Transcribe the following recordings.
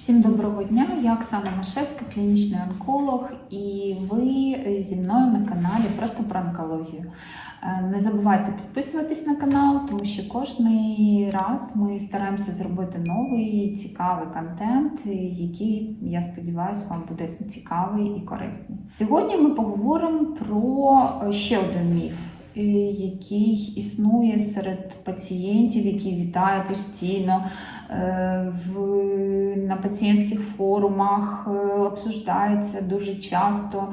Всім доброго дня! Я Оксана Машевська, клінічний онколог, і ви зі мною на каналі просто про онкологію. Е, Не забувайте підписуватись на канал, тому що кожний раз ми стараємося зробити новий цікавий контент, який, я сподіваюся, вам буде цікавий і корисний. Сьогодні ми поговоримо про ще один міф. Е, Який існує серед пацієнтів, які вітає постійно е, в, на пацієнтських форумах, е, обсуждається дуже часто.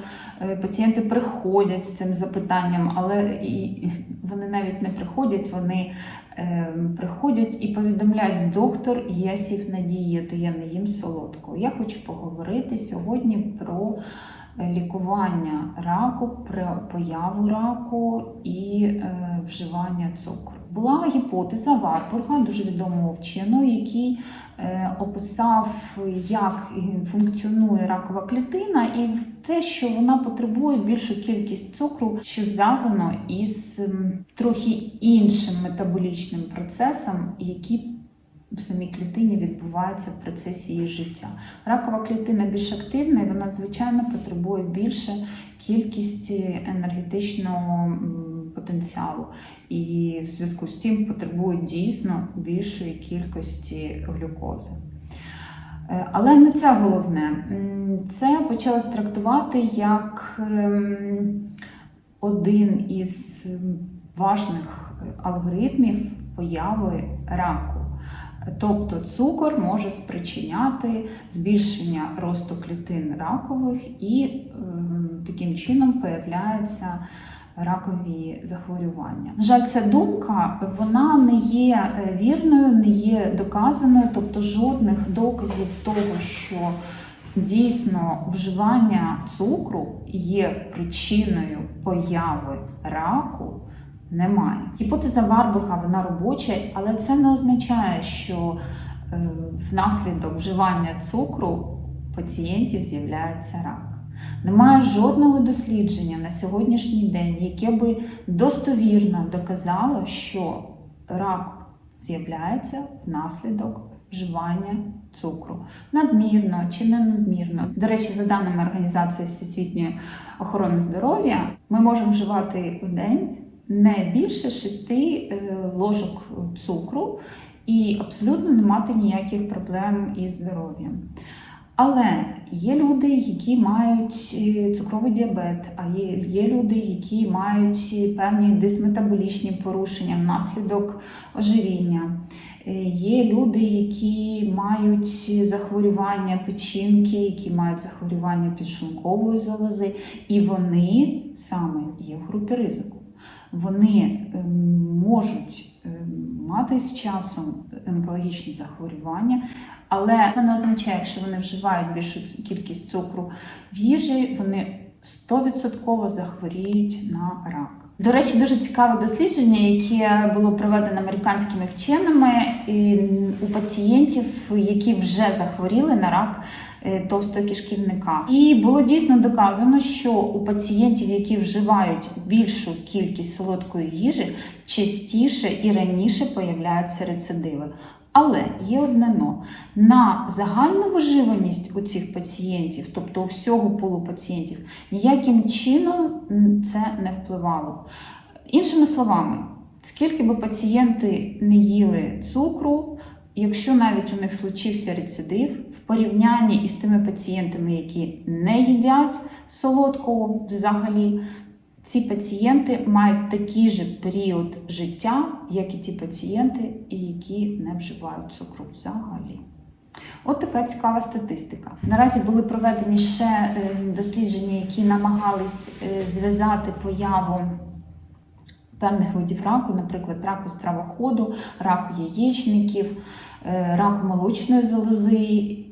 Пацієнти приходять з цим запитанням, але і вони навіть не приходять, вони приходять і повідомляють, доктор, я сів на дієту, я не їм солодкого. Я хочу поговорити сьогодні про лікування раку, появу раку і е, вживання цукру. Була гіпотеза Варбурга, дуже відомого вченого, який е, описав, як функціонує ракова клітина, і те, що вона потребує більшу кількість цукру, що зв'язано із трохи іншим метаболічним процесом, який в самій клітині відбувається в процесі її життя. Ракова клітина більш активна, і вона, звичайно, потребує більше кількості енергетичного потенціалу. І в зв'язку з цим потребує дійсно більшої кількості глюкози. Е, Але не це головне. Це почали трактувати як ем, один із важних алгоритмів появи раку. Тобто цукор може спричиняти збільшення росту клітин ракових і ем, таким чином появляються ракові захворювання. На жаль, ця думка вона не є е, вірною, не є доказаною, тобто жодних доказів того, що дійсно вживання цукру є причиною появи раку. Немає. Гіпотеза Варбурга вона робоча, але це не означає, що е, внаслідок вживання цукру пацієнтів з'являється рак. Немає жодного дослідження на сьогоднішній день, яке би достовірно доказало, що рак з'являється внаслідок вживання цукру. Надмірно чи не надмірно. До речі, за даними Організації Всесвітньої охорони здоров'я, ми можемо вживати в день не більше 6 ложок цукру і абсолютно не мати ніяких проблем із здоров'ям. Але є люди, які мають е, цукровий діабет, а є, є люди, які мають певні дисметаболічні порушення внаслідок ожиріння. Е, Є люди, які мають захворювання печінки, які мають захворювання підшлункової залози, і вони саме є в групі ризику. Вони ем, можуть ем, мати з часом онкологічні захворювання, але це не означає, якщо вони вживають більшу кількість цукру в їжі, вони 100% захворіють на рак. До речі, дуже цікаве дослідження, яке було проведено американськими вченими у пацієнтів, які вже захворіли на рак е, товстого кишківника. І було дійсно доказано, що у пацієнтів, які вживають більшу кількість солодкої їжі, частіше і раніше появляються рецидиви. Але є одне но. На загальну виживаність у цих пацієнтів, тобто у всього полу пацієнтів, ніяким чином це не впливало. Іншими словами, скільки би пацієнти не їли цукру, якщо навіть у них случився рецидив, в порівнянні із тими пацієнтами, які не їдять солодкого взагалі, ці пацієнти мають такий же період життя, як і ті пацієнти, які не вживають цукру взагалі. От така цікава статистика. Наразі були проведені ще е, дослідження, які намагались е, зв'язати появу певних видів раку, наприклад, раку стравоходу, раку яєчників, е, раку молочної залози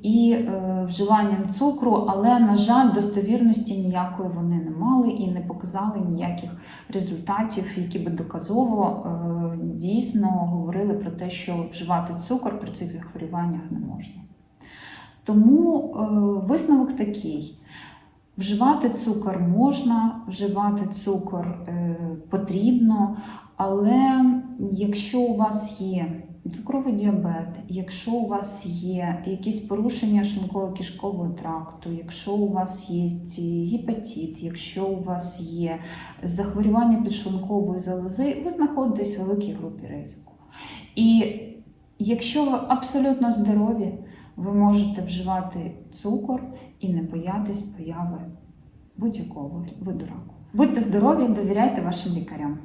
і е, вживанням цукру, але, на жаль, достовірності ніякої вони не мали і не показали ніяких результатів, які би доказово е, дійсно говорили про те, що вживати цукор при цих захворюваннях не можна. Тому висновок такий. Вживати цукор можна, вживати цукор е, потрібно, але якщо у вас є цукровий діабет, якщо у вас є якісь порушення шлунково-кишкового тракту, якщо у вас є гепатит, якщо у вас є захворювання підшлункової залози, ви знаходитесь в великій групі ризику. І якщо ви абсолютно здорові, ви можете вживати цукор і не боятись появи будь-якого виду раку. Будьте здорові, довіряйте вашим лікарям.